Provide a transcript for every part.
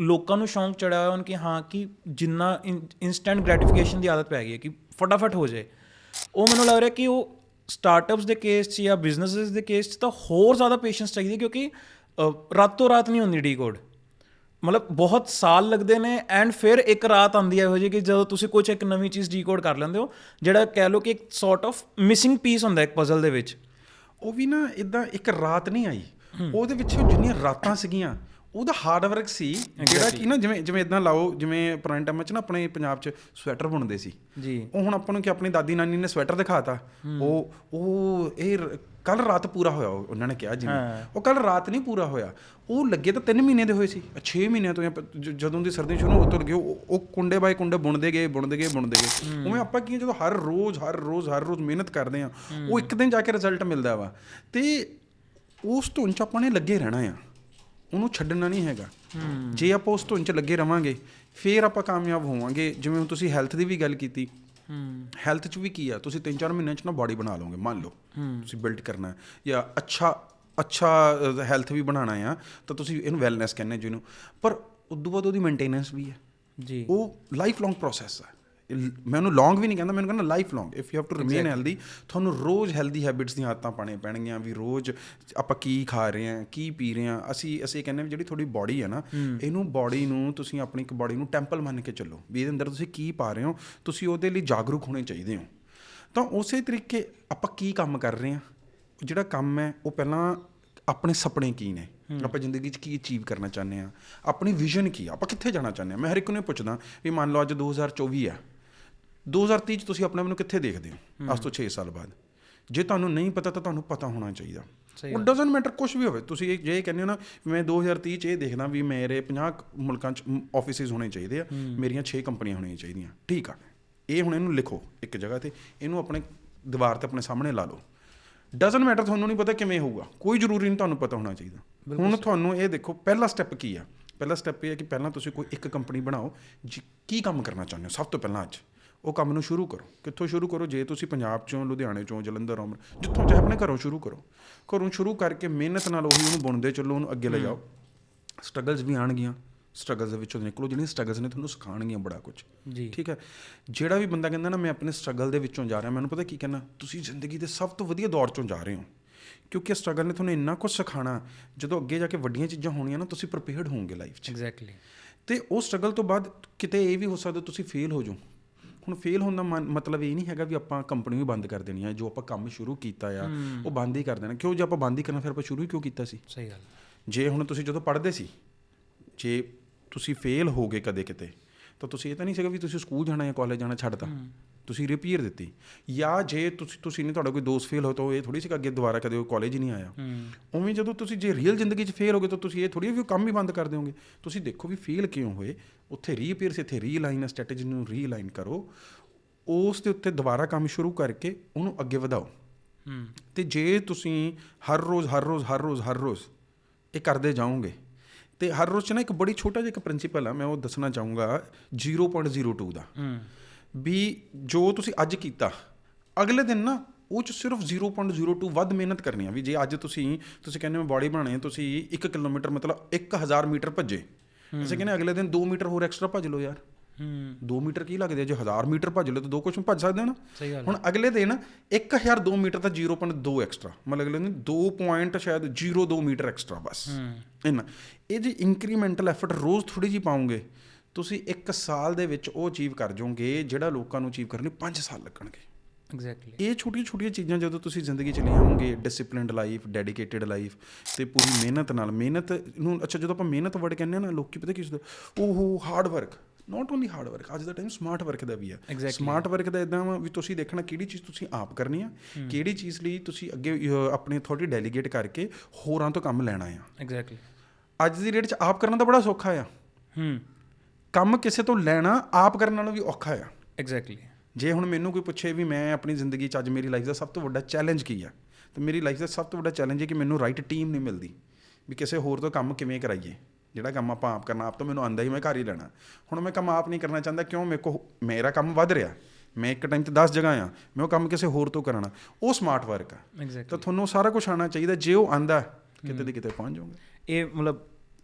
ਲੋਕਾਂ ਨੂੰ ਸ਼ੌਂਕ ਚੜਿਆ ਹੋਇਆ ਉਹਨਾਂ ਕਿ ਹਾਂ ਕਿ ਜਿੰਨਾ ਇਨਸਟੈਂਟ ਗ੍ਰੈਟੀਫਿਕੇਸ਼ਨ ਦੀ ਆਦਤ ਪੈ ਗਈ ਹੈ ਕਿ ਫਟਾਫਟ ਹੋ ਜਾਏ। ਉਹ ਮੈਨੂੰ ਲੱਗ ਰਿਹਾ ਕਿ ਉਹ ਸਟਾਰਟਅਪਸ ਦੇ ਕੇਸ 'ਚ ਜਾਂ ਬਿਜ਼ਨੈਸਸ ਦੇ ਕੇਸ 'ਚ ਤਾਂ ਹੋਰ ਜ਼ਿਆਦਾ ਪੇਸ਼ੈਂਸ ਚਾਹੀਦੀ ਕਿਉਂਕਿ ਰਾਤੋਂ ਰਾਤ ਨਹੀਂ ਹੁੰਦੀ ਡੀਕੋਡ ਮਤਲਬ ਬਹੁਤ ਸਾਲ ਲੱਗਦੇ ਨੇ ਐਂਡ ਫਿਰ ਇੱਕ ਰਾਤ ਆਉਂਦੀ ਹੈ ਇਹੋ ਜਿਹੀ ਕਿ ਜਦੋਂ ਤੁਸੀਂ ਕੁਝ ਇੱਕ ਨਵੀਂ ਚੀਜ਼ ਡੀਕੋਡ ਕਰ ਲੈਂਦੇ ਹੋ ਜਿਹੜਾ ਕਹਿ ਲਓ ਕਿ ਇੱਕ ਸੌਰਟ ਆਫ ਮਿਸਿੰਗ ਪੀਸ ਹੁੰਦਾ ਇੱਕ ਪਜ਼ਲ ਦੇ ਵਿੱਚ। ਉਹ ਵੀ ਨਾ ਇਦਾਂ ਇੱਕ ਰਾਤ ਨਹੀਂ ਆਈ। ਉਹਦੇ ਵਿੱਚ ਜਿੰਨੀਆਂ ਰਾਤਾਂ ਸੀਗੀਆਂ ਉਹਦਾ ਹਾਰਡ ਵਰਕ ਸੀ ਜਿਹੜਾ ਕਿ ਨਾ ਜਿਵੇਂ ਜਿਵੇਂ ਇਦਾਂ ਲਾਓ ਜਿਵੇਂ ਪੁਰਾਣੇ ਟਾਈਮ 'ਚ ਨਾ ਆਪਣੇ ਪੰਜਾਬ 'ਚ ਸਵੈਟਰ ਬੁਣਦੇ ਸੀ। ਜੀ। ਉਹ ਹੁਣ ਆਪਾਂ ਨੂੰ ਕਿ ਆਪਣੀ ਦਾਦੀ ਨਾਨੀ ਨੇ ਸਵੈਟਰ ਦਿਖਾਤਾ। ਉਹ ਉਹ ਇਹ ਕੱਲ ਰਾਤ ਪੂਰਾ ਹੋਇਆ ਉਹ- ਉਹਨਾਂ ਨੇ ਕਿਹਾ ਜਿਵੇਂ। ਉਹ ਕੱਲ ਰਾਤ ਨਹੀਂ ਪੂਰਾ ਹੋਇਆ। ਉਹ ਲੱਗੇ ਤਾਂ 3 ਮਹੀਨੇ ਦੇ ਹੋਏ ਸੀ। 6 ਮਹੀਨਿਆਂ ਤੋਂ ਜਾਂ ਜ- ਜਦੋਂ ਦੀ ਸਰਦੀ ਸ਼ੁਰੂ ਉਤਰ ਗਏ ਉਹ ਉਹ ਕੁੰਡੇ ਬਾਈ ਕੁੰਡੇ ਬੁਣਦੇ ਗਏ ਬੁਣਦੇ ਗਏ ਬੁਣਦੇ ਗਏ। ਉਵੇਂ ਆਪਾਂ ਕੀ ਹੈ, ਜਦੋਂ ਹਰ ਰੋਜ਼ ਹਰ ਰੋਜ਼ ਹਰ ਰੋਜ਼ ਮਿਹਨਤ ਕਰਦੇ ਆ ਉਹ ਇੱਕ ਦਿਨ ਜਾ ਕੇ ਰਿਜ਼ਲਟ ਮਿਲਦਾ ਵਾ। ਤੇ ਉਸ ਧੁਨ ਚ ਆਪਾਂ ਨੇ ਲੱਗੇ ਰਹਿਣਾ ਆ। ਉਹਨੂੰ ਛੱਡਣਾ ਨਹੀਂ ਹੈਗਾ। ਜੇ ਆਪਾਂ ਉਸ ਧੁਨ ਚ ਲੱਗੇ ਰਵਾਂਗੇ ਫੇਰ ਆਪਾਂ ਕਾਮਯਾਬ ਹੋਵਾਂਗੇ। ਜਿਵੇਂ ਹੁਣ ਤੁਸੀਂ ਹੈਲਥ ਦੀ ਵੀ ਗੱਲ ਕੀਤੀ। ਹੈਲਥ 'ਚ ਵੀ ਕੀ ਆ ਤੁਸੀਂ 3-4 ਮਹੀਨਿਆਂ 'ਚ ਨਾ ਬਾਡੀ ਬਣਾ ਲਓਗੇ ਮੰਨ ਲਓ। ਤੁਸੀਂ ਬਿਲਡ ਕਰਨਾ ਜਾਂ ਅੱਛਾ ਅੱਛਾ ਹੈਲਥ ਵੀ ਬਣਾਉਣਾ ਆ ਤਾਂ ਤੁਸੀਂ ਇਹਨੂੰ ਵੈਲਨੈਸ ਕਹਿੰਦੇ ਜਿਹਨੂੰ। ਪਰ ਉਦੋਂ ਬਾਅਦ ਉਹਦੀ ਮੇਨਟੇਨੈਂਸ ਵੀ ਹੈ। ਜੀ। ਉਹ ਲਾਈਫ ਲੌਂਗ ਪ੍ਰੋਸੈਸ ਹੈ। ਮੈਂ ਉਹਨੂੰ ਲੌਂਗ ਵੀ ਨਹੀਂ ਕਹਿੰਦਾ ਮੈਨੂੰ ਕਹਿੰਦਾ life long if you have to remain healthy ਤੁਹਾਨੂੰ ਰੋਜ਼ ਹੈਲਦੀ ਹੈਬਿਟਸ ਦੀਆਂ ਆਦਤਾਂ ਪਾਣੇ ਪੈਣਗੀਆਂ ਵੀ ਰੋਜ਼ ਆਪਾਂ ਕੀ ਖਾ ਰਹੇ ਹਾਂ ਕੀ ਪੀ ਰਹੇ ਹਾਂ ਅਸੀਂ ਅਸੀਂ ਕਹਿੰਦੇ ਵੀ ਜਿਹੜੀ ਤੁਹਾਡੀ ਬਾਡੀ ਹੈ ਨਾ ਇਹਨੂੰ ਬਾਡੀ ਨੂੰ ਤੁਸੀਂ ਆਪਣੀ ਇੱਕ ਬਾਡੀ ਨੂੰ ਟੈਂਪਲ ਮੰਨ ਕੇ ਚੱਲੋ ਵੀ ਇਹਦੇ ਅੰਦਰ ਤੁਸੀਂ ਕੀ ਪਾ ਰਹੇ ਹੋ ਤੁਸੀਂ ਉਹਦੇ ਲਈ ਜਾਗਰੂਕ ਹੋਣੇ ਚਾਹੀਦੇ ਹੋ। ਤਾਂ ਉਸੇ ਤਰੀਕੇ ਆਪਾਂ ਕੀ ਕੰਮ ਕਰ ਰਹੇ ਹਾਂ? ਜਿਹੜਾ ਕੰਮ ਹੈ ਉਹ ਪਹਿਲਾਂ ਆਪਣੇ ਸੁਪਨੇ ਕੀ ਨੇ? ਆਪਾਂ ਜ਼ਿੰਦਗੀ 'ਚ ਕੀ ਅਚੀਵ ਕਰਨਾ ਚਾਹੁੰਦੇ ਆ ਆਪਣੀ ਵਿਜ਼ਨ ਕੀ ਆ? ਆਪਾਂ ਕਿੱਥੇ ਜਾਣਾ ਚਾਹੁੰਦੇ ਆ ਮੈਂ ਹਰ ਇੱਕ ਨੂੰ ਪੁੱਛਦਾ ਵੀ ਮੰਨ ਲਓ ਅੱਜ 2024 ਆ 2030 ਚ ਤੁਸੀਂ ਆਪਣੇ ਆਪ ਨੂੰ ਕਿੱਥੇ ਦੇਖਦੇ ਹੋ? ਅੱਜ ਤੋਂ 6 ਸਾਲ ਬਾਅਦ। ਜੇ ਤੁਹਾਨੂੰ ਨਹੀਂ ਪਤਾ ਤਾਂ ਤੁਹਾਨੂੰ ਪਤਾ ਹੋਣਾ ਚਾਹੀਦਾ। ਉਹ ਡਸਨਟ ਮੈਟਰ ਕੁਝ ਵੀ ਹੋਵੇ। ਤੁਸੀਂ ਇਹ- ਜੇ ਇਹ ਕਹਿੰਦੇ ਹੋ ਨਾ ਮੈਂ 2030 ਚ ਇਹ ਦੇਖਦਾ ਵੀ ਮੇਰੇ 50 ਕੁ ਮੁਲਕਾਂ ਚ ਆਫਿਸਿਸ ਹੋਣੇ ਚਾਹੀਦੇ ਆ। ਮੇਰੀਆਂ 6 ਕੰਪਨੀਆਂ ਹੋਣੀਆਂ ਚਾਹੀਦੀਆਂ। ਠੀਕ ਆ। ਇਹ ਹੁਣ ਇਹਨੂੰ ਲਿਖੋ ਇੱਕ ਜਗ੍ਹਾ ਤੇ। ਇਹਨੂੰ ਆਪਣੇ ਦੀਵਾਰ ਤੇ ਆਪਣੇ ਸਾਹਮਣੇ ਲਾ ਲਓ। ਡਸਨਟ ਮੈਟਰ ਤੁਹਾਨੂੰ ਨਹੀਂ ਪਤਾ ਕਿਵੇਂ ਹੋਊਗਾ। ਕੋਈ ਜ਼ਰੂਰੀ ਨਹੀਂ ਤੁਹਾਨੂੰ ਪਤਾ ਹੋਣਾ ਚਾਹੀਦਾ। ਹੁਣ ਤੁਹਾਨੂੰ ਇਹ ਦੇਖੋ ਪਹਿਲਾ ਸਟੈਪ ਕੀ ਆ? ਪਹਿਲਾ ਸਟੈਪ ਇਹ ਹੈ ਕਿ ਪਹਿਲਾਂ ਤੁਸੀਂ ਕੋਈ ਇੱਕ ਕੰਪਨੀ ਬਣਾਓ ਜੀ ਕੀ ਕੰਮ ਕਰਨਾ ਚਾਹੁੰਦੇ ਹੋ? ਸਭ ਤੋਂ ਪਹਿਲਾਂ ਅੱਜ। ਉਹ ਕੰਮ ਨੂੰ ਸ਼ੁਰੂ ਕਰੋ। ਕਿੱਥੋਂ ਸ਼ੁਰੂ ਕਰੋ? ਜੇ ਤੁਸੀਂ ਪੰਜਾਬ ਚੋਂ ਲੁਧਿਆਣੇ ਚੋਂ ਜਲੰਧਰ ਅੰਮ੍ਰਿ ਜਿੱਥੋਂ ਚਾਹੇ ਆਪਣੇ ਘਰੋਂ ਸ਼ੁਰੂ ਕਰੋ। ਘਰੋਂ ਸ਼ੁਰੂ ਕਰਕੇ ਮਿਹਨਤ ਨਾਲ ਉਹੀ ਉਹਨੂੰ ਬੁਣਦੇ ਚੱਲੋ ਉਹਨੂੰ ਅੱਗੇ ਲੈ ਜਾਓ। ਸਟਰਗਲਸ ਵੀ ਆਣਗੀਆਂ ਸਟਰਗਲਸ ਦੇ ਵਿੱਚੋਂ ਨਿਕਲੋ ਜਿਹੜੀਆਂ ਸਟਰਗਲਸ ਨੇ ਤੁਹਾਨੂੰ ਸਿਖਾਉਣਗੀਆਂ ਬੜਾ ਕੁਝ ਜੀ। ਠੀਕ ਹੈ? ਜਿਹੜਾ ਵੀ ਬੰਦਾ ਕਹਿੰਦਾ ਨਾ ਮੈਂ ਆਪਣੇ ਸਟਰਗਲ ਦੇ ਵਿੱਚੋਂ ਜਾ ਰਿਹਾ ਮੈਨੂੰ ਪਤਾ ਕੀ ਕਹਿਣਾ? ਤੁਸੀਂ ਜ਼ਿੰਦਗੀ ਦੇ ਸਭ ਤੋਂ ਵਧੀਆ ਦੌਰ ਚੋਂ ਜਾ ਰਹੇ ਹੋ। ਕਿਉਂਕਿ ਸਟਰਗਲ ਨੇ ਤੁਹਾਨੂੰ ਇੰਨਾ ਕੁਝ ਸਿਖਾਣਾ ਜਦੋਂ ਅੱਗੇ ਜਾ ਕੇ ਵੱਡੀਆਂ ਚੀਜ਼ਾਂ ਹੋਣੀਆਂ ਨਾ ਤੁਸੀਂ ਪ੍ਰੀਪੇਅਰਡ ਹੋਵੋਗੇ ਲਾਈਫ 'ਚ। ਐਗਜ਼ੈਕਟਲੀ ਤੇ ਉਹ ਸਟਰਗਲ ਤੋਂ ਬਾਅਦ ਕਿਤੇ ਇਹ ਵੀ ਹੋ ਸਕਦਾ ਤੁਸੀਂ ਫੇਲ ਹੋ ਜਾਓ। ਹੁਣ ਫੇਲ ਹੋਣ ਦਾ ਮਤਲਬ ਇਹ ਨਹੀਂ ਹੈਗਾ ਵੀ ਆਪਾਂ ਕੰਪਨੀ ਵੀ ਬੰਦ ਕਰ ਦੇਣੀ ਆ ਜੋ ਆਪਾਂ ਕੰਮ ਸ਼ੁਰੂ ਕੀਤਾ ਆ ਉਹ ਬੰਦ ਹੀ ਕਰ ਦੇਣਾ। ਕਿਉਂ ਜੇ ਆਪਾਂ ਬੰਦ ਹੀ ਕਰਨਾ ਫਿਰ ਆਪਾਂ ਸ਼ੁਰੂ ਹੀ ਕਿਉਂ ਕੀਤਾ ਸੀ? ਸਹੀ ਗੱਲ। ਜੇ ਹੁਣ ਤੁਸੀਂ ਜਦੋਂ ਪੜ੍ਹਦੇ ਸੀ ਜੇ ਤੁਸੀਂ ਫੇਲ ਹੋ ਗਏ ਕਦੇ ਕਿਤੇ ਤਾਂ ਤੁਸੀਂ ਇਹ ਤਾਂ ਨਹੀਂ ਸੀਗਾ ਵੀ ਤੁਸੀਂ ਸਕੂਲ ਜਾਣਾ ਜਾਂ ਕਾਲਜ ਜਾਣਾ ਛੱਡਤਾ। ਤੁਸੀਂ ਰਿਪੀਅਰ ਦਿੱਤੀ। ਜਾਂ ਜੇ ਤੁਸੀਂ ਤੁਸੀਂ ਨਹੀਂ ਤੁਹਾਡਾ ਕੋਈ ਦੋਸਤ ਫੇਲ ਹੋ ਤਾਂ ਉਹ ਇਹ ਥੋੜੀ ਸੀ ਕਿ ਅੱਗੇ ਦੁਬਾਰਾ ਕਦੇ ਉਹ ਕਾਲਜ ਹੀ ਨਹੀਂ ਆਇਆ। ਉਵੇਂ ਜਦੋਂ ਤੁਸੀਂ ਜੇ ਰੀਅਲ ਜ਼ਿੰਦਗੀ 'ਚ ਫੇਲ ਹੋ ਗਏ ਤਾਂ ਤੁਸੀਂ ਇਹ ਥੋੜੀ ਵੀ ਕੰਮ ਹੀ ਬੰਦ ਕਰ ਦਿਓਗੇ। ਤੁਸੀਂ ਦੇਖੋ ਵੀ ਫੇਲ ਕਿਉਂ ਹੋਏ। ਉੱਥੇ ਰੀਪੇਅਰ ਸੇ ਇੱਥੇ ਰੀਲਾਈਨ ਸਟ੍ਰੈਟਜੀ ਨੂੰ ਰੀਲਾਈਨ ਕਰੋ। ਉਸ ਦੇ ਉੱਤੇ ਦੁਬਾਰਾ ਕੰਮ ਸ਼ੁਰੂ ਕਰਕੇ ਉਹਨੂੰ ਅੱਗੇ ਵਧਾਓ। ਤੇ ਜੇ ਤੁਸੀਂ ਹਰ ਰੋਜ਼ ਹਰ ਰੋਜ਼ ਹਰ ਰੋਜ਼ ਹਰ ਰੋਜ਼ ਇਹ ਕਰਦੇ ਜਾਓਗੇ ਤੇ ਹਰ ਰੋਜ਼ ਨਾ ਇੱਕ ਬੜੀ ਛੋਟਾ ਜਿਹਾ ਇੱਕ ਪ੍ਰਿੰਸੀਪਲ ਆ ਮੈਂ ਉਹ ਦੱਸਣਾ ਚਾਹੂੰਗਾ 0.02 ਦਾ। ਵੀ ਜੋ ਤੁਸੀਂ ਅੱਜ ਕੀਤਾ ਅਗਲੇ ਦਿਨ ਨਾ ਉਹ ਚ ਸਿਰਫ 0.02 ਵੱਧ ਮਿਹਨਤ ਕਰਨੀ ਆ। ਵੀ ਜੇ ਅੱਜ ਤੁਸੀਂ ਤੁਸੀਂ ਕਹਿੰਦੇ ਹੋ ਬਾਡੀ ਬਣਾਣੀ ਹੈ ਤੁਸੀਂ 1 ਕਿਲੋਮੀਟਰ ਮਤਲਬ 1000 ਮੀਟਰ ਭੱਜੇ। ਅਸੀਂ ਕਹਿੰਦੇ ਅਗਲੇ ਦਿਨ 2 ਮੀਟਰ ਹੋਰ ਐਕਸਟਰਾ ਭੱਜ ਲਓ ਯਾਰ। 2 ਮੀਟਰ ਕੀ ਲੱਗਦੇ? ਜੇ 1000 ਮੀਟਰ ਭੱਜ ਲਓ ਤਾਂ ਦੋ ਕੁਛ ਭੱਜ ਸਕਦੇ ਹੋ ਨਾ। ਸਹੀ ਗੱਲ ਹੁਣ ਅਗਲੇ ਦਿਨ 1002 ਮੀਟਰ ਤਾਂ 0.2 ਐਕਸਟਰਾ ਮਤਲਬ ਅਗਲੇ ਦਿਨ 2 ਪੁਆਇੰਟ ਸ਼ਾਇਦ 02 ਮੀਟਰ ਐਕਸਟਰਾ ਬਸ। ਇੰਨਾ ਇਹ ਜੀ ਇੰਕਰੀਮੈਂਟਲ ਐਫਰਟ ਰੋਜ਼ ਥੋੜੀ ਜੀ ਪਾਉਂਗੇ ਤੁਸੀਂ 1 ਸਾਲ ਦੇ ਵਿੱਚ ਉਹ ਅਚੀਵ ਕਰ ਜਾਓਗੇ ਜਿਹੜਾ ਲੋਕਾਂ ਨੂੰ ਅਚੀਵ ਕਰਨ ਲਈ 5 ਸਾਲ ਲੱਗਣਗੇ। ਐਗਜ਼ੈਕਟਲੀ ਇਹ ਛੋਟੀਆਂ ਛੋਟੀਆਂ ਚੀਜ਼ਾਂ ਜਦੋਂ ਤੁਸੀਂ ਜ਼ਿੰਦਗੀ 'ਚ ਲਿਆਓਗੇ ਡਿਸਪਲਿਨਡ ਲਾਈਫ ਡੈਡੀਕੇਟਿਡ ਲਾਈਫ ਤੇ ਪੂਰੀ ਮਿਹਨਤ ਨਾਲ ਮਿਹਨਤ ਨੂੰ ਅੱਛਾ ਜਦੋਂ ਆਪਾਂ ਮਿਹਨਤ ਵਰਡ ਕਹਿੰਦੇ ਆ ਨਾ ਲੋਕੀ ਪਤਾ ਕੀ ਸੋਚਦੇ ਓਹੋ hard work not only hard work ਅੱਜ ਦਾ ਟਾਈਮ ਸਮਾਰਟ ਵਰਕ ਦਾ ਵੀ ਆ. ਸਮਾਰਟ ਵਰਕ ਦਾ ਇਦਾਂ ਵਾ ਵੀ ਤੁਸੀਂ ਦੇਖਣਾ ਕਿਹੜੀ ਚੀਜ਼ ਤੁਸੀਂ ਆਪ ਕਰਨੀ ਆ ਕਿਹੜੀ ਚੀਜ਼ ਲਈ ਤੁਸੀਂ ਅੱਗੇ ਆਪਣੀ ਅਥਾਰਟੀ ਡੈਲੀਗੇਟ ਕਰਕੇ ਹੋਰਾਂ ਤੋਂ ਕੰਮ ਲੈਣਾ ਆ। ਐਗਜ਼ੈਕਟਲੀ ਅੱਜ ਦੀ ਰੇਟ 'ਚ ਆਪ ਕਰਨਾ ਤਾਂ ਬੜਾ ਸੌਖਾ ਆ। ਹੂੰ। ਕੰਮ ਕਿਸੇ ਤੋਂ ਲੈਣਾ ਆਪ ਕਰਨ ਨਾਲੋਂ ਵੀ ਔਖਾ ਆ। ਐਗਜ਼ੈਕਟਲੀ ਜੇ ਹੁਣ ਮੈਨੂੰ ਕੋਈ ਪੁੱਛੇ ਵੀ ਮੈਂ ਆਪਣੀ ਜ਼ਿੰਦਗੀ 'ਚ ਅੱਜ ਮੇਰੀ ਲਾਈਫ ਦਾ ਸਭ ਤੋਂ ਵੱਡਾ ਚੈਲੰਜ ਕੀ ਆ ਤਾਂ ਮੇਰੀ ਲਾਈਫ ਦਾ ਸਭ ਤੋਂ ਵੱਡਾ ਚੈਲੰਜ ਹੈ ਕਿ ਮੈਨੂੰ ਰਾਈਟ ਟੀਮ ਨਹੀਂ ਮਿਲਦੀ ਵੀ ਕਿਸੇ ਹੋਰ ਤੋਂ ਕੰਮ ਕਿਵੇਂ ਕਰਾਈਏ। ਜਿਹੜਾ ਕੰਮ ਆਪਾਂ ਆਪ ਕਰਨਾ ਆਪ ਤੋਂ ਮੈਨੂੰ ਆਂਦਾ ਹੀ ਮੈਂ ਘਰ ਹੀ ਲੈਣਾ ਹੁਣ ਮੈਂ ਕੰਮ ਆਪ ਨਹੀਂ ਕਰਨਾ ਚਾਹੁੰਦਾ ਕਿਉਂ? ਮੇਰੇ ਕੋ ਮੇਰਾ ਕੰਮ ਵੱਧ ਰਿਹਾ। ਮੈਂ ਇੱਕ ਟਾਈਮ ਤੇ 10 ਜਗ੍ਹਾ ਆ ਮੈਂ ਉਹ ਕੰਮ ਕਿਸੇ ਹੋਰ ਤੋਂ ਕਰਾਣਾ ਉਹ ਸਮਾਰਟ ਵਰਕ ਆ। ਤਾਂ ਤੁਹਾਨੂੰ ਸਾਰਾ ਕੁਝ ਆਉਣਾ ਚਾਹੀਦਾ ਜੇ ਉਹ ਆਂਦਾ ਕਿਤੇ ਦੇ ਕਿਤੇ ਪਹੁੰਚ ਜਾਓਗੇ। ਇਹ ਮਤਲਬ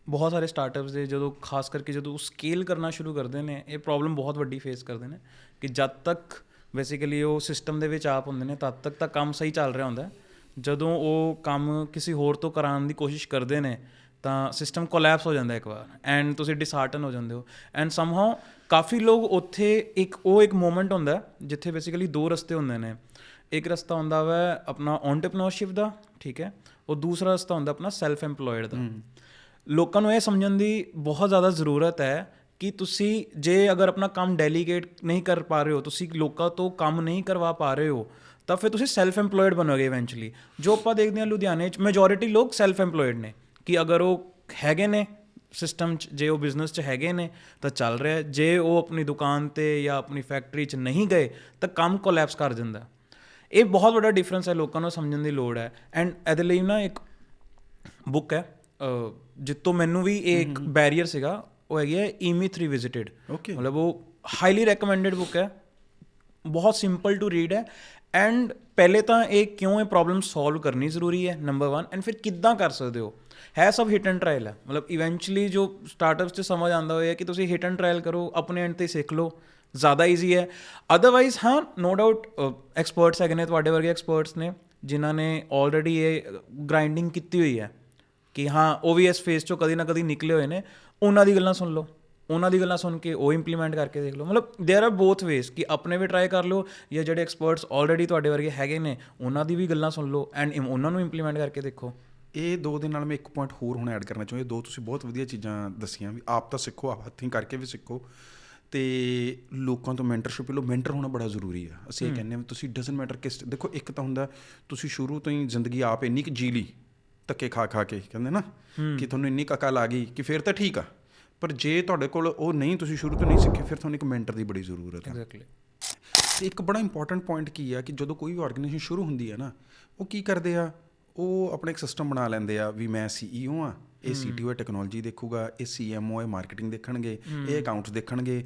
ਬਹੁਤ ਸਾਰੇ ਸਟਾਰਟਅਪਸ ਦੇ ਜਦੋਂ ਖਾਸ ਕਰਕੇ ਜਦੋਂ ਸਕੇਲ ਕਰਨਾ ਸ਼ੁਰੂ ਕਰਦੇ ਨੇ ਇਹ ਪ੍ਰੋਬਲਮ ਬਹੁਤ ਵੱਡੀ ਫੇਸ ਕਰਦੇ ਨੇ। ਕਿ ਜਦ ਤੱਕ ਬੇਸਿਕਲੀ ਉਹ ਸਿਸਟਮ ਦੇ ਵਿੱਚ ਆਪ ਹੁੰਦੇ ਨੇ ਤਦ ਤੱਕ ਤਾਂ ਕੰਮ ਸਹੀ ਚੱਲ ਰਿਹਾ ਹੁੰਦਾ। ਜਦੋਂ ਉਹ ਕੰਮ ਕਿਸੇ ਹੋਰ ਤੋਂ ਕਰਾਉਣ ਦੀ ਕੋਸ਼ਿਸ਼ ਕਰਦੇ ਨੇ ਤਾਂ ਸਿਸਟਮ ਕੋਲੈਪਸ ਹੋ ਜਾਂਦਾ ਇੱਕ ਵਾਰ ਐਂਡ ਤੁਸੀਂ ਡਿਸਹਾਰਟਨ ਹੋ ਜਾਂਦੇ ਹੋ। ਐਂਡ ਸਮਹਾਉ ਕਾਫੀ ਲੋਕ ਉੱਥੇ ਇੱਕ ਉਹ ਇੱਕ ਮੂਮੈਂਟ ਹੁੰਦਾ ਜਿੱਥੇ ਬੇਸਿਕਲੀ ਦੋ ਰਸਤੇ ਹੁੰਦੇ ਨੇ। ਇੱਕ ਰਸਤਾ ਹੁੰਦਾ ਵਾ ਆਪਣਾ ਐਂਟਰਪ੍ਰੀਨਿਓਰਸ਼ਿਪ ਦਾ ਠੀਕ ਹੈ ਉਹ ਦੂਸਰਾ ਰਸਤਾ ਹੁੰਦਾ ਆਪਣਾ ਸੈਲਫ EMPLOYED ਦਾ ਲੋਕਾਂ ਨੂੰ ਇਹ ਸਮਝਣ ਦੀ ਬਹੁਤ ਜ਼ਿਆਦਾ ਜ਼ਰੂਰਤ ਹੈ ਕਿ ਤੁਸੀਂ ਜੇ ਅਗਰ ਆਪਣਾ ਕੰਮ ਡੈਲੀਗੇਟ ਨਹੀਂ ਕਰ ਪਾ ਰਹੇ ਹੋ ਤੁਸੀਂ ਲੋਕਾਂ ਤੋਂ ਕੰਮ ਨਹੀਂ ਕਰਵਾ ਪਾ ਰਹੇ ਹੋ ਤਾਂ ਫਿਰ ਤੁਸੀਂ ਸੈਲਫ EMPLOYED ਬਣੋਗੇ ਇਵੈਂਚੁਅਲੀ ਜੋ ਆਪਾਂ ਦੇਖਦੇ ਹਾਂ ਲੁਧਿਆਣੇ 'ਚ ਮੈਜੋਰਿਟੀ ਲੋਕ ਸੈਲਫ EMPLOYED ਨੇ। ਕਿ ਅਗਰ ਉਹ ਹੈਗੇ ਨੇ ਸਿਸਟਮ 'ਚ ਜੇ ਉਹ ਬਿਜ਼ਨਸ 'ਚ ਹੈਗੇ ਨੇ ਤਾਂ ਚੱਲ ਰਿਹਾ। ਜੇ ਉਹ ਆਪਣੀ ਦੁਕਾਨ ਤੇ ਜਾਂ ਆਪਣੀ ਫੈਕਟਰੀ 'ਚ ਨਹੀਂ ਗਏ ਤਾਂ ਕੰਮ ਕੋਲੈਪਸ ਕਰ ਜਾਂਦਾ। ਇਹ ਬਹੁਤ ਵੱਡਾ ਡਿਫਰੈਂਸ ਹੈ ਲੋਕਾਂ ਨੂੰ ਸਮਝਣ ਦੀ ਲੋੜ ਹੈ ਐਂਡ ਇਹਦੇ ਲਈ ਨਾ ਇੱਕ ਬੁੱਕ ਹੈ ਜਿੱਤੋਂ ਮੈਨੂੰ ਵੀ ਇਹ ਇੱਕ ਬੈਰੀਅਰ ਸੀਗਾ ਉਹ ਹੈਗੀ ਹੈ ਈਮੀ 3 ਵਿਜ਼ਿਟਡ. ਮਤਲਬ ਉਹ ਹਾਈਲੀ ਰეკਮੈਂਡਡ ਬੁੱਕ ਹੈ ਬਹੁਤ ਸਿੰਪਲ ਟੂ ਰੀਡ ਹੈ ਐਂਡ ਪਹਿਲੇ ਤਾਂ ਇਹ ਕਿਉਂ ਇਹ ਪ੍ਰੋਬਲਮ ਸੋਲਵ ਕਰਨੀ ਜ਼ਰੂਰੀ ਹੈ ਨੰਬਰ 1 ਐਂਡ ਫਿਰ ਕਿੱਦਾਂ ਕਰ ਸਕਦੇ ਹੋ ਹੈ ਸਭ ਹਿਟ ਐਂਡ ਟ੍ਰਾਇਲ ਹੈ ਮਤਲਬ ਇਵੈਂਚੁਅਲੀ ਜੋ ਸਟਾਰਟਅਪਸ 'ਚ ਸਮਝ ਆਉਂਦਾ ਹੋਇਆ ਕਿ ਤੁਸੀਂ ਹਿਟ ਐਂਡ ਟ੍ਰਾਇਲ ਕਰੋ ਆਪਣੇ ਐਂਡ ਤੇ ਸਿੱਖ ਲਓ ਜ਼ਿਆਦਾ ਈਜ਼ੀ ਹੈ ਅਦਰਵਾਈਜ਼ ਹਾਂ ਨੋ ਡਾਊਟ ਐਕਸਪਰਟਸ ਹੈਗੇ ਨੇ ਤੁਹਾਡੇ ਵਰਗੇ ਐਕਸਪਰਟਸ ਨੇ ਜਿਨ੍ਹਾਂ ਨੇ ਆਲਰੇਡੀ ਇਹ ਗ੍ਰਾਈਂਡਿੰਗ ਕੀਤੀ ਹੋਈ ਹੈ ਕਿ ਹਾਂ ਉਹ ਵੀ ਇਸ ਫੇਸ ਚੋਂ ਕਦੀ ਨਾ ਕਦੀ ਨਿਕਲੇ ਹੋਏ ਨੇ ਉਹਨਾਂ ਦੀ ਗੱਲਾਂ ਸੁਣ ਲਓ ਉਹਨਾਂ ਦੀ ਗੱਲਾਂ ਸੁਣ ਕੇ ਉਹ ਇੰਪਲੀਮੈਂਟ ਕਰਕੇ ਦੇਖ ਲਓ ਮਤਲਬ देयर ਆਰ ਬੋਥ ਵੇਸ ਕਿ ਆਪਣੇ ਵੀ ਟਰਾਈ ਕਰ ਲਓ ਜਾਂ ਜਿਹੜੇ ਐਕਸਪਰਟਸ ਆਲਰੇਡੀ ਤੁਹਾਡੇ ਵਰਗੇ ਹੈਗੇ ਨੇ ਉਹਨਾਂ ਦੀ ਵੀ ਗੱਲਾਂ ਸੁਣ ਲਓ ਐਂਡ ਉਹਨਾਂ ਨੂੰ ਇੰਪਲੀਮੈਂਟ ਕਰਕੇ ਦੇਖੋ ਇਹ ਦੋ ਦੇ ਨਾਲ ਮੈਂ ਇੱਕ ਪੁਆਇੰਟ ਹੋਰ ਹੁਣ ਐਡ ਕਰਨਾ ਚਾਹੁੰਦਾ ਦੋ ਤੁਸੀਂ ਬਹੁਤ ਵਧੀਆ ਚੀਜ਼ਾਂ ਦੱਸੀਆਂ ਵੀ ਆਪ ਤਾਂ ਸਿੱਖੋ ਆਪ ਹੱਥੀਂ ਕਰਕੇ ਵੀ ਸਿੱਖੋ ਤੇ ਲੋਕਾਂ ਤੋਂ ਮੈਂਟਰਸ਼ਿਪ ਲਓ ਮੈਂਟਰ ਹੋਣਾ ਬੜਾ ਜ਼ਰੂਰੀ ਆ ਅਸੀਂ ਇਹ ਕਹਿੰਦੇ ਹਾਂ ਵੀ ਤੁਸੀਂ ਡਸਨਟ ਮੈਟਰ ਕਿਸ ਦੇਖੋ ਇੱਕ ਤਾਂ ਹੁੰਦਾ ਤੁਸੀਂ ਸ਼ੁਰੂ ਤੋਂ ਹੀ ਜ਼ਿੰਦਗੀ ਆਪ ਇੰਨੀ ਕੁ ਜੀ ਲਈ ਧੱਕੇ ਖਾ ਖਾ ਕੇ ਕਹਿੰਦੇ ਨਾ ਕਿ ਤੁਹਾਨੂੰ ਇੰਨੀ ਕੁ ਅਕਲ ਆ ਗਈ ਕਿ ਫਿਰ ਤਾਂ ਠੀਕ ਆ ਪਰ ਜੇ ਤੁਹਾਡੇ ਕੋਲ ਉਹ ਨਹੀਂ ਤੁਸੀਂ ਸ਼ੁਰੂ ਤੋਂ ਨਹੀਂ ਸਿੱਖੇ ਫਿਰ ਤੁਹਾਨੂੰ ਇੱਕ ਮੈਂਟਰ ਦੀ ਬੜੀ ਜ਼ਰੂਰਤ ਹੈ। ਐਗਜ਼ੈਕਟਲੀ ਤੇ ਇੱਕ ਬੜਾ ਇੰਪੋਰਟੈਂਟ ਪੁਆਇੰਟ ਕੀ ਆ ਕਿ ਜਦੋਂ ਕੋਈ ਵੀ ਆਰਗੇਨਾਈਜੇਸ਼ਨ ਸ਼ੁਰੂ ਹੁੰਦੀ ਹੈ ਨਾ ਉਹ ਕੀ ਕਰਦੇ ਆ? ਉਹ ਆਪਣਾ ਇੱਕ ਸਿਸਟਮ ਬਣਾ ਲੈਂਦੇ ਆ ਵੀ ਮੈਂ ਸੀਈਓ ਆ ਇਹ ਸੀਟੀਓ ਟੈਕਨੋਲੋਜੀ ਦੇਖੂਗਾ ਇਹ ਸੀਐਮਓ ਹੈ ਮਾਰਕੀਟਿੰਗ ਦੇਖਣਗੇ ਇਹ ਅਕਾਊਂਟਸ ਦੇਖਣਗੇ।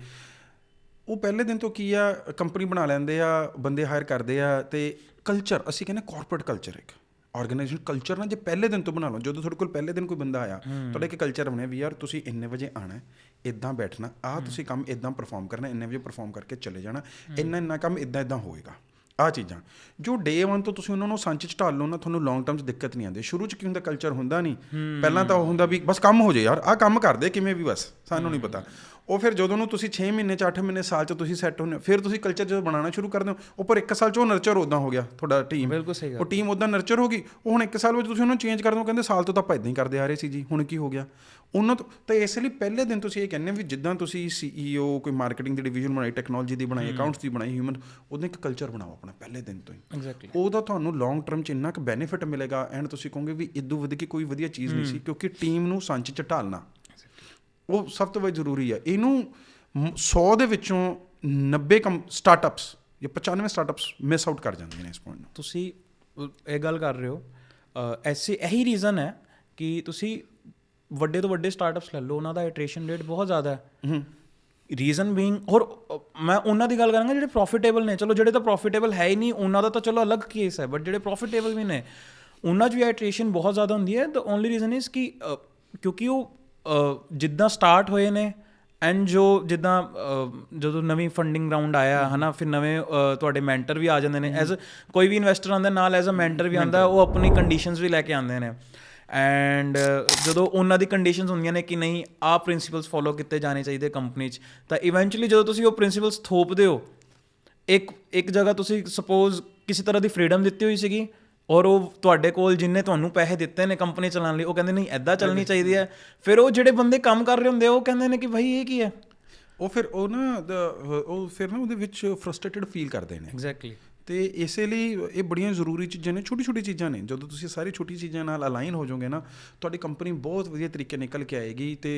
ਉਹ ਪਹਿਲੇ ਦਿਨ ਤੋਂ ਕੀ ਆ? ਕੰਪਨੀ ਬਣਾ ਲੈਂਦੇ ਆ ਬੰਦੇ ਹਾਇਰ ਕਰਦੇ ਆ ਤੇ ਕਲਚਰ ਅਸੀਂ ਕਹਿੰਦੇ ਕਾਰਪੋਰੇਟ ਕਲਚਰ ਇੱਕ। ਆਰਗੇਨਾਈਜੇਸ਼ਨ ਕਲਚਰ ਨਾ ਜੇ ਪਹਿਲੇ ਦਿਨ ਤੋਂ ਬਣਾ ਲਓ ਜਦੋਂ ਤੁਹਾਡੇ ਕੋਲ ਪਹਿਲੇ ਦਿਨ ਕੋਈ ਬੰਦਾ ਆਇਆ ਤੁਹਾਡਾ ਇੱਕ ਕਲਚਰ ਬਣਿਆ ਵੀ ਯਾਰ ਤੁਸੀਂ ਇੰਨੇ ਵਜੇ ਆਣਾ ਇਦਾਂ ਬੈਠਣਾ ਆ ਤੁਸੀਂ ਕੰਮ ਇਦਾਂ ਪਰਫਾਰਮ ਕਰਨਾ ਇੰਨੇ ਵਜੇ ਪਰਫਾਰਮ ਕਰਕੇ ਚਲੇ ਜਾਣਾ ਇੰਨਾ ਇੰਨਾ ਕੰਮ ਇਦਾਂ ਇਦਾਂ ਹੋਏਗਾ। ਆ ਚੀਜ਼ਾਂ। ਜੋ ਡੇ 1 ਤੋਂ ਤੁਸੀਂ ਉਹਨਾਂ ਨੂੰ ਸੰਚ ਚ ਢਾਲ ਲਓ ਨਾ ਤੁਹਾਨੂੰ ਲੌਂਗ ਟਰਮ ਚ ਦਿੱਕਤ ਨਹੀਂ ਆਉਂਦੀ। ਸ਼ੁਰੂ ਚ ਕੀ ਹੁੰਦਾ ਕਲਚਰ ਹੁੰਦਾ ਨਹੀਂ। ਪਹਿਲਾਂ ਤਾਂ ਉਹ ਹੁੰਦਾ ਵੀ ਬਸ ਕੰਮ ਹੋ ਜੇ ਯਾਰ ਆ ਕੰਮ ਕਰਦੇ ਕਿਵੇਂ ਵੀ ਬਸ ਸਾਨੂੰ ਨਹੀਂ ਪਤਾ। ਉਹ ਫਿਰ ਜਦੋਂ ਨੂੰ ਤੁਸੀਂ 6 ਮਹੀਨੇ ਚ 8 ਮਹੀਨੇ ਸਾਲ ਚ ਤੁਸੀਂ ਸੈੱਟ ਹੁੰਦੇ ਹੋ ਫਿਰ ਤੁਸੀਂ ਕਲਚਰ ਜਦੋਂ ਬਣਾਉਣਾ ਸ਼ੁਰੂ ਕਰਦੇ ਹੋ ਉਹ ਪਰ ਇੱਕ ਸਾਲ ਚ ਉਹ ਨਰਚਰ ਉਦਾਂ ਹੋ ਗਿਆ ਤੁਹਾਡਾ ਟੀਮ ਬਿਲਕੁਲ ਸਹੀ ਗੱਲ। ਉਹ ਟੀਮ ਉਦਾਂ ਨਰਚਰ ਹੋ ਗਈ ਉਹ ਹੁਣ ਇੱਕ ਸਾਲ ਵਿੱਚ ਤੁਸੀਂ ਉਹਨੂੰ ਚੇਂਜ ਕਰ ਦਿਓ ਕਹਿੰਦੇ ਸਾਲ ਤੋਂ ਤਾਂ ਆਪਾਂ ਇਦਾਂ ਹੀ ਕਰਦੇ ਆ ਰਹੇ ਸੀ ਜੀ ਹੁਣ ਕੀ ਹੋ ਗਿਆ? ਉਹਨਾਂ ਤੋਂ ਤਾਂ ਇਸ ਲਈ ਪਹਿਲੇ ਦਿਨ ਤੁਸੀਂ ਇਹ ਕਹਿੰਦੇ ਹੋ ਵੀ ਜਿੱਦਾਂ ਤੁਸੀਂ ਸੀਈਓ ਕੋਈ ਮਾਰਕੀਟਿੰਗ ਦੀ ਡਿਵੀਜ਼ਨ ਬਣਾਈ ਟੈਕਨੋਲੋਜੀ ਦੀ ਬਣਾਈ ਅਕਾਊਂਟਸ ਦੀ ਬਣਾਈ ਹਿਊਮਨ ਉਹਦਾ ਇੱਕ ਕਲਚਰ ਬਣਾਓ ਆਪਣਾ ਪਹਿਲੇ ਦਿਨ ਤੋਂ ਹੀ। ਐਗਜ਼ੈਕਟਲੀ ਉਹਦਾ ਤੁਹਾਨੂੰ ਲੌਂਗ ਟਰਮ ਚ ਇੰਨਾ ਕੁ ਬੈਨੀਫਿਟ ਮਿਲੇਗਾ ਐਂਡ ਤੁਸੀਂ ਕਹੋਗੇ ਵੀ ਇਦੋਂ ਵੱਧ ਕੇ ਕੋਈ ਵਧੀਆ ਚੀਜ਼ ਨਹੀਂ ਸੀ ਕਿਉਂਕਿ ਟੀਮ ਨੂੰ ਸੰਚ ਚ ਢਾਲਣਾ। ਉਹ ਸਭ ਤੋਂ ਵੱਧ ਜ਼ਰੂਰੀ ਹੈ ਇਹਨੂੰ 100 ਦੇ ਵਿੱਚੋਂ 90 ਕੰ ਸਟਾਰਟਅਪਸ ਜਾਂ 95 ਸਟਾਰਟਅਪਸ ਮਿਸ ਆਊਟ ਕਰ ਜਾਂਦੇ ਨੇ ਇਸ ਪੁਆਇੰਟ ਨੂੰ। ਤੁਸੀਂ ਇਹ ਗੱਲ ਕਰ ਰਹੇ ਹੋ। ਐਸੀ ਇਹੀ ਰੀਜ਼ਨ ਹੈ ਕਿ ਤੁਸੀਂ ਵੱਡੇ ਤੋਂ ਵੱਡੇ ਸਟਾਰਟਅਪਸ ਲੈ ਲਓ ਉਹਨਾਂ ਦਾ ਇਟਰੇਸ਼ਨ ਰੇਟ ਬਹੁਤ ਜ਼ਿਆਦਾ ਹੈ। ਰੀਜ਼ਨ ਬੀਇੰਗ ਔਰ ਅ, ਮੈਂ ਉਹਨਾਂ ਦੀ ਗੱਲ ਕਰਾਂਗਾ ਜਿਹੜੇ ਪ੍ਰੋਫਿਟੇਬਲ ਨੇ। ਚਲੋ ਜਿਹੜੇ ਤਾਂ ਪ੍ਰੋਫਿਟੇਬਲ ਹੈ ਹੀ ਨਹੀਂ ਉਹਨਾਂ ਦਾ ਤਾਂ ਚਲੋ ਅਲੱਗ ਕੇਸ ਹੈ ਬਟ ਜਿਹੜੇ ਪ੍ਰੋਫਿਟੇਬਲ ਵੀ ਨੇ ਉਹਨਾਂ 'ਚ ਵੀ ਇਟਰੇਸ਼ਨ ਬਹੁਤ ਜ਼ਿਆਦਾ ਹੁੰਦੀ ਹੈ। ਦ ਓਨਲੀ ਰੀਜ਼ਨ ਇਜ਼ ਕਿ ਕਿਉਂਕਿ ਉਹ ਜਿੱਦਾਂ ਸਟਾਰਟ ਹੋਏ ਨੇ ਐਂਡ ਜੋ ਜਿੱਦਾਂ ਜਦੋਂ ਨਵੀਂ ਫੰਡਿੰਗ ਰਾਉਂਡ ਆਇਆ ਹਨਾ ਫਿਰ ਨਵੇਂ ਤੁਹਾਡੇ ਮੈਂਟਰ ਵੀ ਆ ਜਾਂਦੇ ਨੇ। ਐਜ਼ ਕੋਈ ਵੀ ਇਨਵੈਸਟਰ ਆਉਂਦਾ ਨਾਲ ਐਜ਼ ਅ ਮੈਂਟਰ ਵੀ ਆਉਂਦਾ ਉਹ ਆਪਣੀ ਕੰਡੀਸ਼ਨਸ ਵੀ ਲੈ ਕੇ ਆਉਂਦੇ ਨੇ। ਐਂਡ ਜਦੋਂ ਉਹਨਾਂ ਦੀ ਕੰਡੀਸ਼ਨਸ ਹੁੰਦੀਆਂ ਨੇ ਕਿ ਨਹੀਂ ਆਹ ਪ੍ਰਿੰਸੀਪਲਸ ਫੋਲੋ ਕੀਤੇ ਜਾਣੇ ਚਾਹੀਦੇ ਕੰਪਨੀ 'ਚ ਤਾਂ ਇਵੈਂਚੁਅਲੀ ਜਦੋਂ ਤੁਸੀਂ ਉਹ ਪ੍ਰਿੰਸੀਪਲਸ ਥੋਪਦੇ ਹੋ ਇੱਕ ਇੱਕ ਜਗ੍ਹਾ ਤੁਸੀਂ ਸਪੋਜ਼ ਕਿਸੇ ਤਰ੍ਹਾਂ ਦੀ ਫ੍ਰੀडम ਦਿੱਤੀ ਹੋਈ ਸੀਗੀ ਔਰ ਉਹ ਤੁਹਾਡੇ ਕੋਲ ਜਿੰਨੇ ਤੁਹਾਨੂੰ ਪੈਸੇ ਦਿੱਤੇ ਨੇ ਕੰਪਨੀ ਚਲਾਉਣ ਲਈ ਉਹ ਕਹਿੰਦੇ ਨਹੀਂ ਐਦਾਂ ਚੱਲਣੀ ਚਾਹੀਦੀ ਹੈ। ਫਿਰ ਉਹ ਜਿਹੜੇ ਬੰਦੇ ਕੰਮ ਕਰ ਰਹੇ ਹੁੰਦੇ ਆ, ਉਹ ਕਹਿੰਦੇ ਨੇ ਕਿ ਭਾਈ ਇਹ ਕੀ ਹੈ? ਉਹ ਫਿਰ ਉਹ ਨਾ ਉਹ ਫਿਰ ਨਾ ਉਹਦੇ ਵਿੱਚ ਫਰਸਟ੍ਰੇਟਡ ਫੀਲ ਕਰਦੇ ਨੇ। ਐਗਜ਼ੈਕਟਲੀ ਤੇ ਇਸੇ ਲਈ ਇਹ ਬੜੀਆਂ ਜ਼ਰੂਰੀ ਚੀਜ਼ਾਂ ਨੇ ਛੋਟੀ ਛੋਟੀ ਚੀਜ਼ਾਂ ਨੇ। ਜਦੋਂ ਤੁਸੀਂ ਸਾਰੀ ਛੋਟੀ ਚੀਜ਼ਾਂ ਨਾਲ ਅਲਾਈਨ ਹੋ ਜਾਓਗੇ ਨਾ ਤੁਹਾਡੀ ਕੰਪਨੀ ਬਹੁਤ ਵਧੀਆ ਤਰੀਕੇ ਨਿਕਲ ਕੇ ਆਏਗੀ ਤੇ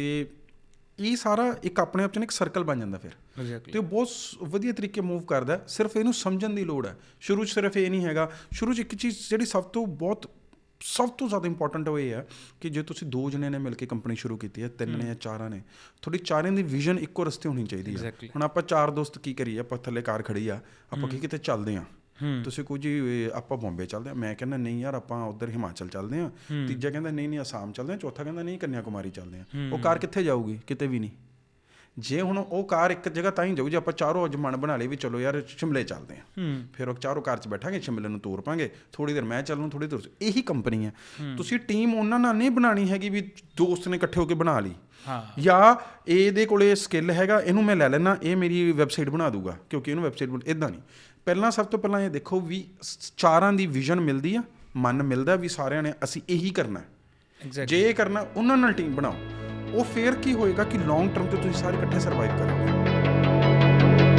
ਇਹ ਸਾਰਾ ਇੱਕ ਆਪਣੇ ਆਪ ਚ ਇੱਕ ਸਰਕਲ ਬਣ ਜਾਂਦਾ ਫਿਰ। ਤੇ ਉਹ ਬਹੁਤ ਵਧੀਆ ਤਰੀਕੇ ਮੂਵ ਕਰਦਾ। ਸਿਰਫ ਇਹਨੂੰ ਸਮਝਣ ਦੀ ਲੋੜ ਹੈ। ਸ਼ੁਰੂ 'ਚ ਸਿਰਫ ਇਹ ਨਹੀਂ ਹੈਗਾ। ਸ਼ੁਰੂ 'ਚ ਇੱਕ ਚੀਜ਼ ਜਿਹੜੀ ਸਭ ਤੋਂ ਬਹੁਤ ਸਭ ਤੋਂ ਜ਼ਿਆਦਾ ਇੰਪੋਰਟੈਂਟ ਉਹ ਇਹ ਹੈ ਕਿ ਜੇ ਤੁਸੀਂ ਦੋ ਜਣੇ ਨੇ ਮਿਲ ਕੇ ਕੰਪਨੀ ਸ਼ੁਰੂ ਕੀਤੀ ਹੈ ਤਿੰਨ ਨੇ ਜਾਂ ਚਾਰਾਂ ਨੇ ਤੁਹਾਡੀ ਚਾਰਾਂ ਦੀ ਵਿਜ਼ਨ ਇੱਕੋ ਰਸਤੇ ਹੋਣੀ ਚਾਹੀਦੀ ਹੈ. ਹੁਣ ਆਪਾਂ ਚਾਰ ਦੋਸਤ ਕੀ ਕਰੀਏ? ਆਪਾਂ ਥੱਲੇ ਕਾਰ ਖੜੀ ਆ। ਆਪਾਂ ਕੀ ਕਿਤੇ ਚੱਲਦੇ ਆ ਤੁਸੀਂ ਕੁਝ ਆਪਾਂ ਬੰਬੇ ਚੱਲਦੇ ਆ ਮੈਂ ਕਹਿੰਦਾ ਨਹੀਂ ਯਾਰ ਆਪਾਂ ਉਧਰ ਹਿਮਾਚਲ ਚੱਲਦੇ ਆ ਤੀਜਾ ਕਹਿੰਦਾ ਨਹੀਂ ਨਹੀਂ ਅਸਾਮ ਚੱਲਦੇ ਆ ਚੌਥਾ ਕਹਿੰਦਾ ਨਹੀਂ ਕੰਨਿਆ ਕੁਮਾਰੀ ਚੱਲਦੇ ਆ ਉਹ ਕਾਰ ਕਿੱਥੇ ਜਾਊਗੀ? ਕਿਤੇ ਵੀ ਨਹੀਂ। ਜੇ ਹੁਣ ਉਹ ਕਾਰ ਇੱਕ ਜਗ੍ਹਾ ਤਾਂ ਹੀ ਜਾਊ ਜੇ ਆਪਾਂ ਚਾਰੋਂ ਅੱਜ ਮਨ ਬਣਾ ਲਈ ਵੀ ਚਲੋ ਯਾਰ ਸ਼ਿਮਲੇ ਚੱਲਦੇ ਆ ਫਿਰ ਉਹ ਚਾਰੋਂ ਕਾਰ 'ਚ ਬੈਠਾਂਗੇ ਸ਼ਿਮਲੇ ਨੂੰ ਤੋਰ ਪਾਂਗੇ ਥੋੜੀ ਦੇਰ ਮੈਂ ਚੱਲੂ ਥੋੜੀ ਦੇਰ ਇਹੀ ਕੰਪਨੀ ਹੈ। ਤੁਸੀਂ ਟੀਮ ਉਹਨਾਂ ਨਾਲ ਨਹੀਂ ਬਣਾਣੀ ਹੈਗੀ ਵੀ ਦੋਸਤ ਨੇ ਇਕੱਠੇ ਹੋ ਕੇ ਬਣਾ ਲਈ। ਹਾਂ। ਜਾਂ ਇਹਦੇ ਕੋਲੇ ਸਕਿੱਲ ਹੈਗਾ ਇਹਨੂੰ ਮੈਂ ਲੈ ਲੈਣਾ ਇਹ ਮੇਰੀ ਵੈਬਸਾਈਟ ਬਣਾ ਦੂਗਾ ਕਿਉਂਕਿ ਇਹਨੂੰ ਵੈਬਸਾਈਟ ਇਦਾਂ ਨਹੀਂ। ਪਹਿਲਾਂ ਸਭ ਤੋਂ ਪਹਿਲਾਂ ਇਹ ਦੇਖੋ ਵੀ ਚਾਰਾਂ ਦੀ ਵਿਜ਼ਨ ਮਿਲਦੀ ਆ ਮਨ ਮਿਲਦਾ ਵੀ ਸਾਰਿਆਂ ਨੇ ਅਸੀਂ ਇਹੀ ਕਰਨਾ। ਜੇ ਇਹ ਕਰਨਾ ਉਹਨਾਂ ਨਾਲ ਟੀਮ ਬਣਾਓ। ਉਹ ਫੇਰ ਕੀ ਹੋਏਗਾ ਕਿ ਲੌਂਗ ਟਰਮ ਤੇ ਤੁਸੀਂ ਸਾਰੇ ਇਕੱਠੇ ਸਰਵਾਈਵ ਕਰੋਗੇ?